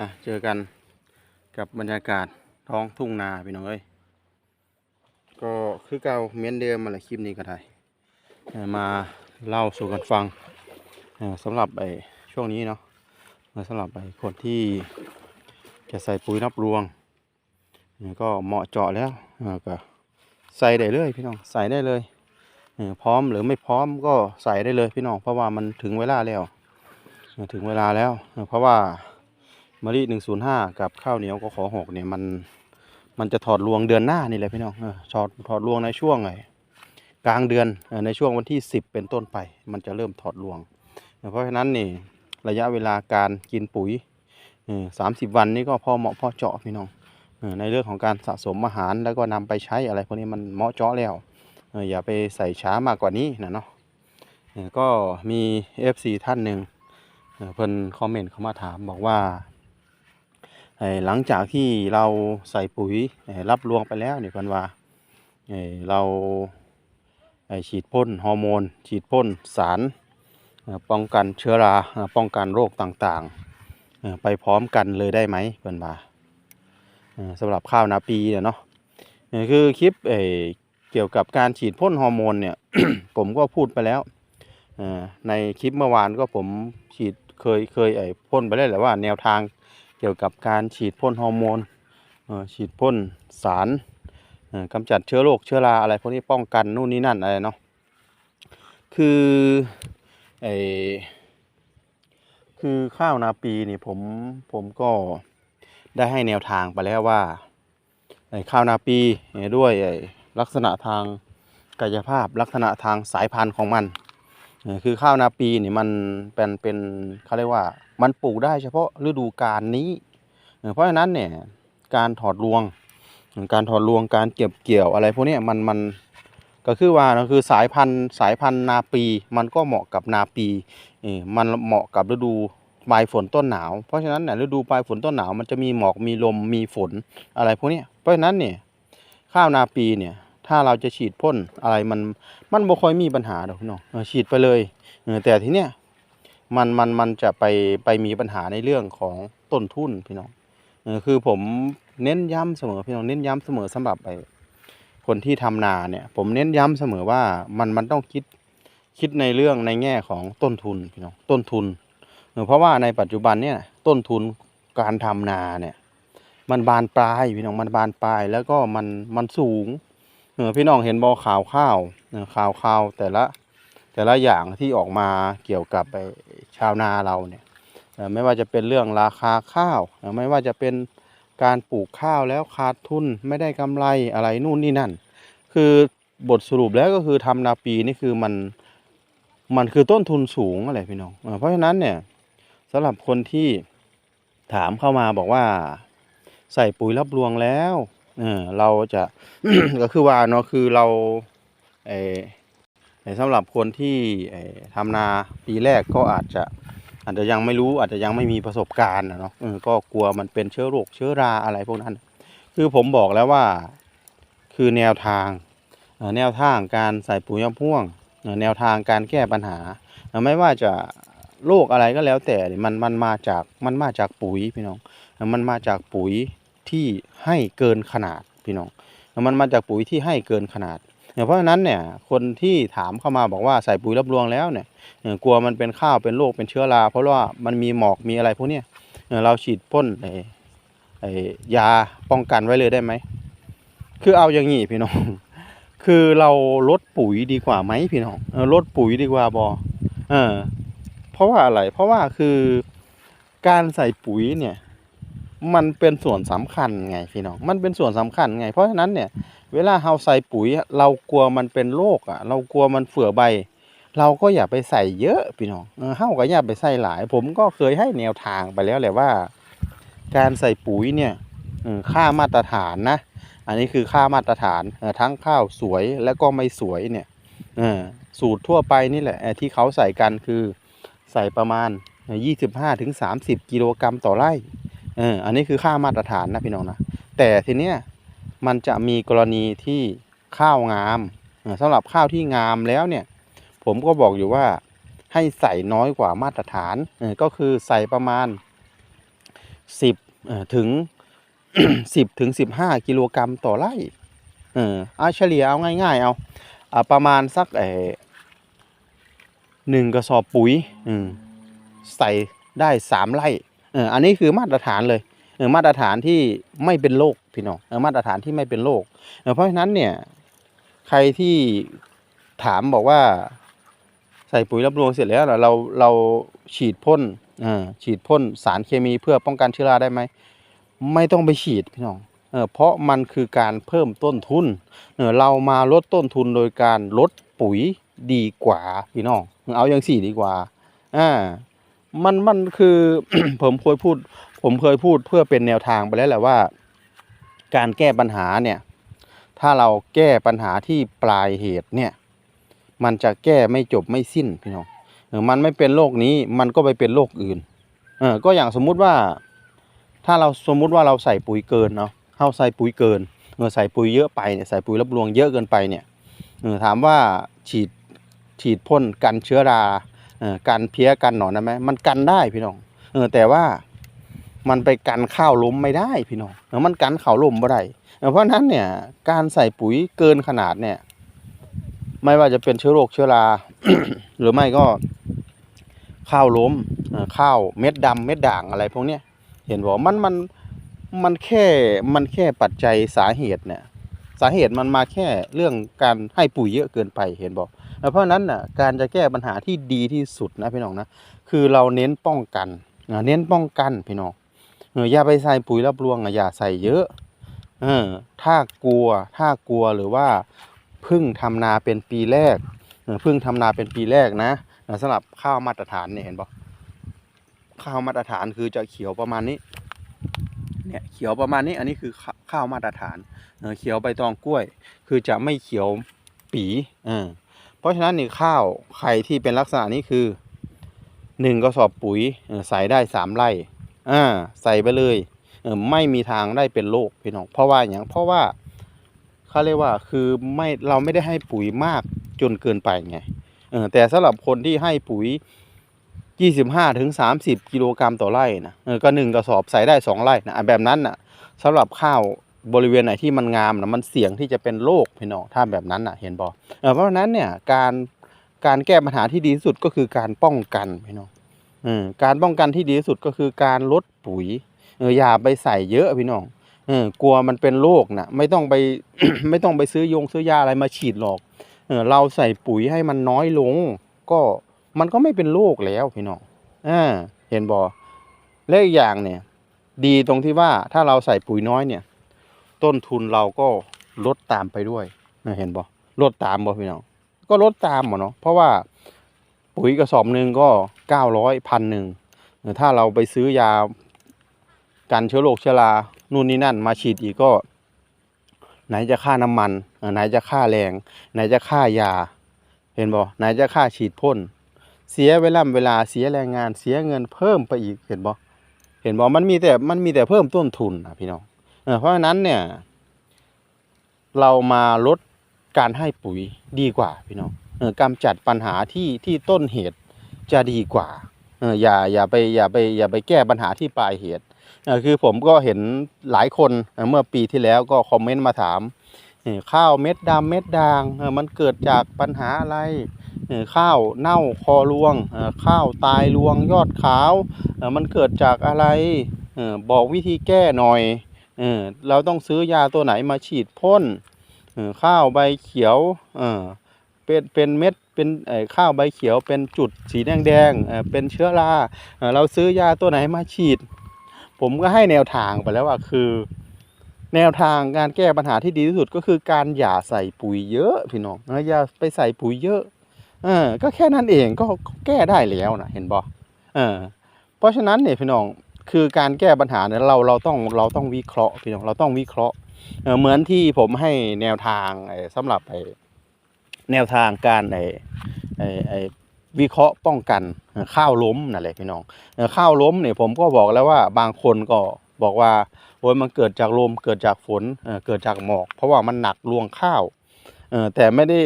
อะเจอกันกับบรรยากาศท้องทุ่งนาพี่น้องเอ้ยก็คือเก่าเมือนเดิมมาแหละคลิปนี้ก็ได้มาเล่าสู่กันฟังสำหรับไอ้ช่วงนี้เนาะสำหรับไอ้คนที่จะใส่ปุ๋ยรับรวงก็เหมาะเจาะแล้วก็ใส่ได้เลยพี่น้องใส่ได้เลยพร้อมหรือไม่พร้อมก็ใส่ได้เลยพี่น้องเพราะว่ามันถึงเวลาแล้ว ถึงเวลาแล้วเพราะว่า มะลิหนึ่งศูนย์ห้ากับข้าวเหนียวก็ขอหกเนี่ยมันมันจะถอดรวงเดือนหน้านี่แหละพี่น้องเออถอดถอดรวงในช่วงไงกลางเดือนอในช่วงวันที่สิบเป็นต้นไป มันจะเริ่มถอดรวง เพราะฉะนั้นนี่ระยะเวลาการกินปุ๋ยสามสิบวันนี่ก็พอเหมาะพอเจาะพี่น้องในเรื่องของการสะสมอาหารแล้วก็นำไปใช้อะไรพวกนี้มันเหมาะเจาะแล้วอย่าไปใส่ช้ามากกว่านี้นะเนาะก็มี FC ท่านหนึ่งเพิ่นคอมเมนต์เข้ามาถามบอกว่า หลังจากที่เราใส่ปุ๋ยรับรวงไปแล้วเนี่ยเพันว่าเราฉีดพ่นฮอร์โมน ฉีดพ่นสารป้องกันเชื้อราป้องกันโรคต่างๆ ไปพร้อมกันเลยได้ไหมเพิ่นว่าสำหรับข้าวนาปีเนี่ยเนาะคือคลิปเกี่ยวกับการฉีดพ่นฮอร์โมนเนี่ยผมก็พูดไปแล้วในคลิปเมื่อวานก็ผมฉีดเคยเคยไอ้พ่นไปแล้วแหละว่าแนวทาง เกี่ยวกับการฉีดพ่นฮอร์โมนฉีดพ่นสารเอ่อกำจัดเชื้อโรคเชื้อราอะไรพวกนี้ป้องกันนู่นนี่นั่นอะไรเนาะคือไอคือข้าวนาปีนี่ผมผมก็ได้ให้แนวทางไปแล้วว่าไอข้าวนาปีด้วยไอลักษณะทางกายภาพลักษณะทางสายพันธุ์ของมันคือข้าวนาปีนี่มันเป็นเป็นเขาเรียกว่า มันปลูกได้เฉพาะฤดูกาลนี้ เพราะฉะนั้นเนี่ยการถอดรวง การถอดรวงการเก็บเกี่ยวอะไรพวกนี้มันมันก็คือว่าคือสายพันธุ์สายพันธุ์นาปี มันก็เหมาะกับนาปีมันเหมาะกับฤดูปลายฝนต้นหนาว เพราะฉะนั้นเนี่ยฤดูปลายฝนต้นหนาวมันจะมีหมอกมีลมมีฝนอะไรพวกนี้เพราะฉะนั้นเนี่ยข้าวนาปีเนี่ยถ้าเราจะฉีดพ่นอะไรมันมันบ่ค่อยมีปัญหาดอกพี่น้องฉีดไปเลยแต่ทีเนี้ย มันมันมันจะไปไปมีปัญหาในเรื่องของต้นทุนพี่น้องอคือผมเน้นย้ำเสมอพี่น้องเน้นย้ำเสมอสำหรับไอคนที่ทำนาเนี่ย ผมเน้นย้ำเสมอว่ามันมันต้องคิดคิดในเรื่องในแง่ของต้นทุนพี่น้องต้นทุนเออเพราะว่าในปัจจุบันเนี่ยต้นทุนการทำนาเนี่ย มันบานปลายพี่น้องมันบานปลายแล้วก็มันมันสูงเออพี่น้องเห็นบอข่าวข้าวเออข่าวข้าวแต่ละ แต่ละอย่างที่ออกมาเกี่ยวกับไอ้ชาวนาเราเนี่ยไม่ว่าจะเป็นเรื่องราคาข้าว ไม่ว่าจะเป็นการปลูกข้าวแล้วขาดทุนไม่ได้กำไรอะไรนู่นนี่นั่น คือบทสรุปแล้วก็คือทำนาปีนี่คือมันมันคือต้นทุนสูงอะไรพี่น้องเพราะฉะนั้นเนี่ยสำหรับคนที่ถามเข้ามาบอกว่าใส่ปุ๋ยรับรวงแล้วเออเราจะก็คือว่าเนาะคือเราเออ สำหรับคนที่ทำนาปีแรกก็อาจจะอาจจะยังไม่รู้อาจจะยังไม่มีประสบการณ์นะเนาะก็กลัวมันเป็นเชื้อโรคเชื้อราอะไรพวกนั้น คือผมบอกแล้วว่าคือแนวทางแนวทางการใส่ปุ๋ยยำพ่วง แนวทางการแก้ปัญหา ไม่ว่าจะโรคอะไรก็แล้วแต่มันมันมาจากมันมาจากปุ๋ยพี่น้อง มันมาจากปุ๋ยที่ให้เกินขนาดพี่น้อง มันมาจากปุ๋ยที่ให้เกินขนาด เนี่ยเพราะฉะนั้นเนี่ยคนที่ถามเข้ามาบอกว่าใส่ปุ๋ยรับรวงแล้วเนี่ยกลัวมันเป็นข้าวเป็นโรคเป็นเชื้อรา เพราะว่ามันมีหมอกมีอะไรพวกนี้เราฉีดพ่นไอ้ยาป้องกันไว้เลยได้ไหมคือเอาอย่างงี้พี่น้อง คือเราลดปุ๋ยดีกว่าไหมพี่น้องลดปุ๋ยดีกว่าบอเออเพราะว่าอะไร เพราะว่าคือการใส่ปุ๋ยเนี่ย มันเป็นส่วนสำคัญไงพี่น้อง มันเป็นส่วนสำคัญไง เพราะฉะนั้นเนี่ย เวลาเราใส่ปุ๋ย เรากลัวมันเป็นโรคอะ เรากลัวมันเฟื่อใบ เราก็อย่าไปใส่เยอะพี่น้องเออเฮาก็อย่าไปใส่หลาย ผมก็เคยให้แนวทางไปแล้วแหละว่า การใส่ปุ๋ยเนี่ยค่ามาตรฐานนะ อันนี้คือค่ามาตรฐานทั้งข้าวสวยแล้วก็ไม่สวยเนี่ยสูตรทั่วไปนี่แหละที่เขาใส่กันคือใส่ประมาณ 25ถึง30 กิโลกรัมต่อไร่อันนี้คือค่ามาตรฐานนะพี่น้องนะแต่ทีเนี้ย มันจะมีกรณีที่ข้าวงามสำหรับข้าวที่งามแล้วเนี่ย ผมก็บอกอยู่ว่าให้ใส่น้อยกว่ามาตรฐานก็คือใส่ประมาณสิบถึงสิบถึงสิบห้ากิโลกรัมต่อไร่เออเอาเฉลี่ยเอาง่ายๆ เอาอ่าประมาณสักเออหนึ่งกระสอบปุ๋ยใส่ได้สามไร่เอออันนี้คือมาตรฐานเลย มาตรฐานที่ไม่เป็นโรคพี่น้องเออมาตรฐานที่ไม่เป็นโรคเออเพราะฉะนั้นเนี่ย ใครที่ถามบอกว่า ใส่ปุ๋ยรับรองเสร็จแล้วเราเราฉีดพ่นอ่าฉีดพ่นสารเคมีเพื่อป้องกันเชื้อราได้ไหมไม่ต้องไปฉีดพี่น้องเออเพราะมันคือการเพิ่มต้นทุนเออเรามาลดต้นทุนโดยการลดปุ๋ยดีกว่าพี่น้องเอาอย่างสี่ดีกว่าอ่ามันมันคือผมเคยพูด ผมเคยพูดเพื่อเป็นแนวทางไปแล้วแหละว่า การแก้ปัญหาเนี่ย ถ้าเราแก้ปัญหาที่ปลายเหตุเนี่ย มันจะแก้ไม่จบไม่สิ้นพี่น้องเออมันไม่เป็นโรคนี้มันก็ไปเป็นโรคอื่นเออก็อย่างสมมุติว่า ถ้าเราสมมุติว่าเราใส่ปุ๋ยเกินเนาะเฮาใส่ปุ๋ยเกินเออใส่ปุ๋ยเยอะไปเนี่ยใส่ปุ๋ยรับรวงเยอะเกินไปเนี่ยเออถามว่าฉีดฉีดพ่นกันเชื้อราเออกันเพี้ยกันหนอนได้ไหมมันกันได้พี่น้องเออแต่ว่า มันไปกันข้าวล้มไม่ได้พี่น้องมันกันข้าวล้มไม่ได้เพราะนั้นเนี่ยการใส่ปุ๋ยเกินขนาดเนี่ย ไม่ว่าจะเป็นเชื้อโรคเชื้อรา หรือไม่ก็ข้าวล้มข้าวเม็ดดำเม็ดด่างอะไรพวกเนี้ยเห็นบอกมันมันมันแค่มันแค่ปัจจัยสาเหตุเนี่ย สาเหตุมันมาแค่เรื่องการให้ปุ๋ยเยอะเกินไปเห็นบอกเพราะนั้นน่ะการจะแก้ปัญหาที่ดีที่สุดนะพี่น้องนะคือเราเน้นป้องกันเน้นป้องกันพี่น้อง เอออย่าไปใส่ปุ๋ยรับรวงอะอย่าใส่เยอะ เออ ถ้ากลัว ถ้ากลัวหรือว่าพึ่งทำนาเป็นปีแรกเออพึ่งทำนาเป็นปีแรกนะสำหรับข้าวมาตรฐานเนี่ยเห็นปะข้าวมาตรฐานคือจะเขียวประมาณนี้ เนี่ยเขียวประมาณนี้ อันนี้คือข้าวมาตรฐานเออเขียวใบตองกล้วย คือจะไม่เขียวปีเออเพราะฉะนั้นนี่ข้าวใครที่เป็นลักษณะนี้คือหนึ่งกระสอบปุ๋ยใส่ได้สามไร่ อ่าใส่ไปเลยเออไม่มีทางได้เป็นโรคพี่น้องเพราะว่าอย่างเพราะว่าเขาเรียกว่าคือไม่เราไม่ได้ให้ปุ๋ยมากจนเกินไปไงเออแต่สำหรับคนที่ให้ปุ๋ย25ถึง30กิโลกรัมต่อไร่นะเออก็หนึ่งกระสอบใส่ได้สองไร่นะแบบนั้นน่ะสำหรับข้าวบริเวณไหนที่มันงามนะมันเสี่ยงที่จะเป็นโรคพี่น้องถ้าแบบนั้นน่ะเห็นบอกเออเพราะฉะนั้นเนี่ยการการแก้ปัญหาที่ดีที่สุดก็คือการป้องกันพี่น้อง การป้องกันที่ดีที่สุดก็คือการลดปุ๋ยเอออย่าไปใส่เยอะพี่น้องเออกลัวมันเป็นโรคนะไม่ต้องไป ไม่ต้องไปซื้อยงซื้อยาอะไรมาฉีดหรอกเออเราใส่ปุ๋ยให้มันน้อยลง ก็มันก็ไม่เป็นโรคแล้วพี่น้องอ่าเห็นบอและอีกอย่างเนี่ย ดีตรงที่ว่าถ้าเราใส่ปุ๋ยน้อยเนี่ย ต้นทุนเราก็ลดตามไปด้วยเห็นบอลดตามบอพี่น้องก็ลดตามหมดเนาะเพราะว่า ปุ๋ยกระสอบหนึ่งก็เก้าร้อยพันหนึ่งถ้าเราไปซื้อยากันเชื้อโรคเชื้อรานู่นนี่นั่นมาฉีดอีกก็ ไหนจะค่าน้ำมันไหนจะค่าแรง ไหนจะค่ายา เห็นบ่ไหนจะค่าฉีดพ่นเสียเวลาเวลาเสียแรงงานเสียเงินเพิ่มไปอีกเห็นบ่เห็นบ่มันมีแต่มันมีแต่เพิ่มต้นทุนนะพี่น้องเอเพราะฉะนั้นเนี่ย เรามาลดการให้ปุ๋ยดีกว่าพี่น้อง กำจัดปัญหาที่ที่ต้นเหตุจะดีกว่าอย่าอย่าไปอย่าไปอย่าไปแก้ปัญหาที่ปลายเหตุคือผมก็เห็นหลายคนเมื่อปีที่แล้วก็คอมเมนต์มาถามข้าวเม็ดดำเม็ดด่างมันเกิดจากปัญหาอะไรข้าวเน่าคอรวงข้าวตายรวงยอดขาวมันเกิดจากอะไรบอกวิธีแก้หน่อยเราต้องซื้อยาตัวไหนมาฉีดพ่นข้าวใบเขียว เป็นเป็นเม็ดเป็นข้าวใบเขียวเป็นจุดสีแดงแดงๆเป็นเชื้อราเราซื้อยาตัวไหนมาฉีด ผมก็ให้แนวทางไปแล้วว่าคือ แนวทางการแก้ปัญหาที่ดีที่สุดก็คือการอย่าใส่ปุ๋ยเยอะพี่น้องนะอย่าไปใส่ปุ๋ยเยอะเออก็แค่นั้นเองก็แก้ได้แล้วนะเห็นบ่เออเพราะฉะนั้นเนี่ยพี่น้องคือการแก้ปัญหาเนี่ยเราเราต้องเราต้องวิเคราะห์พี่น้องเราต้องวิเคราะห์เหมือนที่ผมให้แนวทางไอ้สำหรับไอ แนวทางการไอ้ไอไอวิเคราะห์ป้องกันข้าวล้มนั่นแหละพี่น้องข้าวล้มเนี่ยผมก็บอกแล้วว่าบางคนก็บอกว่าโอ้ยมันเกิดจากลมเกิดจากฝนเเกิดจากหมอก เพราะว่ามันหนักรวงข้าวแต่ไม่ได้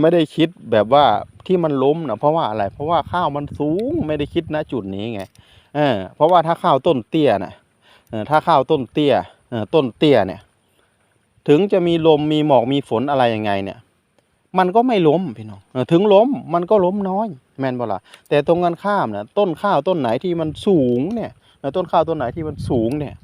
ไม่ได้คิดแบบว่าที่มันล้มนะเพราะว่าอะไร เพราะว่าข้าวมันสูงไม่ได้คิดณจุดนี้ไงเออเพราะว่าถ้าข้าวต้นเตี้ยนะถ้าข้าวต้นเตี้ยต้นเตี้ยเนี่ย ถึงจะมีลมมีหมอกมีฝนอะไรยังไงเนี่ย มันก็ไม่ล้มพี่น้องถึงล้มมันก็ล้มน้อย แมนบ่ล่ะแต่ตรงกันข้ามนะต้นข้าวต้นไหนที่มันสูงเนี่ยต้นข้าวต้นไหนที่มันสูงเนี่ย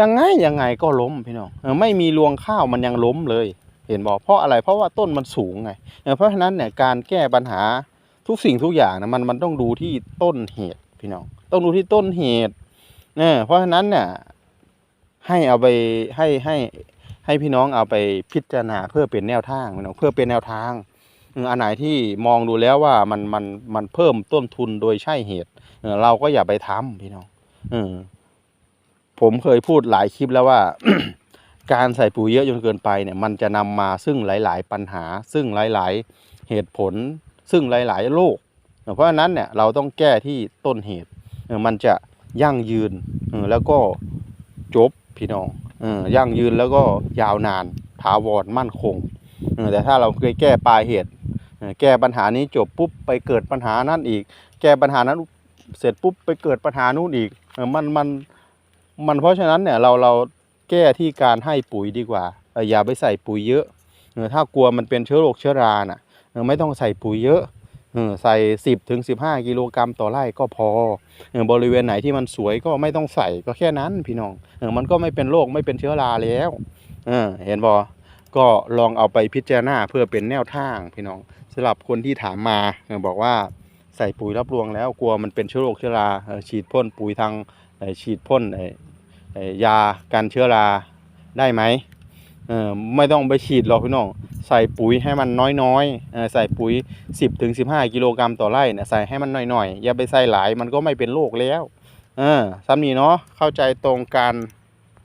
ยังไงยังไงก็ล้มพี่น้องไม่มีรวงข้าวมันยังล้มเลย เห็นบอกเพราะอะไรเพราะว่าต้นมันสูงไงเพราะฉะนั้นเนี่ยการแก้ปัญหาทุกสิ่งทุกอย่างนะมันมันต้องดูที่ต้นเหตุพี่น้องต้องดูที่ต้นเหตุเออเพราะฉะนั้นเนี่ยให้เอาไปให้ให้ ให้พี่น้องเอาไปพิจารณาเพื่อเป็นแนวทางพี่น้องเพื่อเป็นแนวทางอันไหนที่มองดูแล้วว่ามันมันมันเพิ่มต้นทุนโดยใช่เหตุเราก็อย่าไปทำพี่น้องอผมเคยพูดหลายคลิปแล้วว่า การใส่ปุ๋ยเยอะจนเกินไปเนี่ย มันจะนำมาซึ่งหลาย ๆ ปัญหา ซึ่งหลาย ๆ เหตุผล ซึ่งหลาย ๆ โรคเพราะฉะนั้นเนี่ยเราต้องแก้ที่ต้นเหตุมันจะยั่งยืนแล้วก็จบพี่น้อง ยั่งยืนแล้วก็ยาวนานถาวรมั่นคงแต่ถ้าเราเคยแก้ปลายเหตุ แก้ปัญหานี้จบปุ๊บไปเกิดปัญหานั้นอีก แก้ปัญหานั้นเสร็จปุ๊บไปเกิดปัญหานู้นอีกมันมันมันเพราะฉะนั้นเนี่ยเราเราแก้ที่การให้ปุ๋ยดีกว่าอย่าไปใส่ปุ๋ยเยอะถ้ากลัวมันเป็นเชื้อโรคเชื้อราน่ะไม่ต้องใส่ปุ๋ยเยอะ ใส่สิบถึงสิบห้ากิโลกรัมต่อไร่ก็พอเออบริเวณไหนที่มันสวยก็ไม่ต้องใส่ก็แค่นั้นพี่น้องเออมันก็ไม่เป็นโรคไม่เป็นเชื้อราแล้วเออเห็นบอก็ลองเอาไปพิจารณาเพื่อเป็นแนวทางพี่น้องสำหรับคนที่ถามมาเออบอกว่าใส่ปุ๋ยรับรวงแล้วกลัวมันเป็นเชื้อโรคเชื้อราเออฉีดพ่นปุ๋ยทางเอ่อฉีดพ่นเอ่อยากันเชื้อราได้ไหม เออไม่ต้องไปฉีดหรอกพี่น้องใส่ปุ๋ยให้มันน้อยๆเออใส่ปุ๋ย 10ถึง15 กิโลกรัมต่อไร่เนี่ยใส่ให้มันน้อยๆ อย่าไปใส่หลายมันก็ไม่เป็นโรคแล้วเออซ้ำนี้เนาะเข้าใจตรงกัน